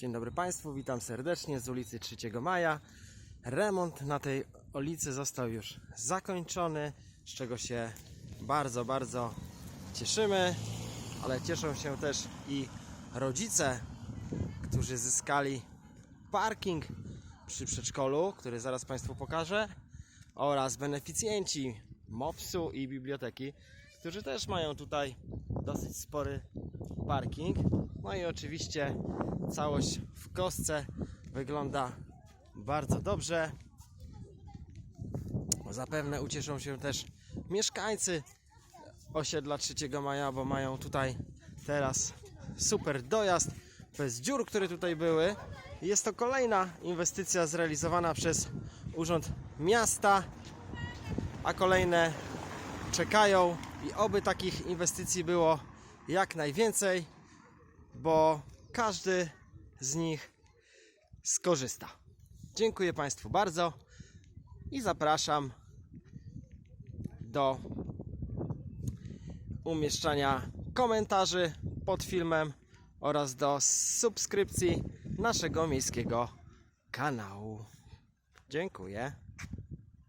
Dzień dobry Państwu, witam serdecznie z ulicy 3 Maja. Remont na tej ulicy został już zakończony, z czego się bardzo, bardzo cieszymy, ale cieszą się też i rodzice, którzy zyskali parking przy przedszkolu, który zaraz Państwu pokażę, oraz beneficjenci MOPS-u i biblioteki, którzy też mają tutaj dosyć spory parking. No i oczywiście całość w kostce wygląda bardzo dobrze. Zapewne ucieszą się też mieszkańcy osiedla 3 Maja, bo mają tutaj teraz super dojazd bez dziur, które tutaj były. Jest to kolejna inwestycja zrealizowana przez Urząd Miasta, a kolejne czekają i oby takich inwestycji było jak najwięcej, bo każdy z nich skorzysta. Dziękuję Państwu bardzo i zapraszam do umieszczania komentarzy pod filmem oraz do subskrypcji naszego miejskiego kanału. Dziękuję.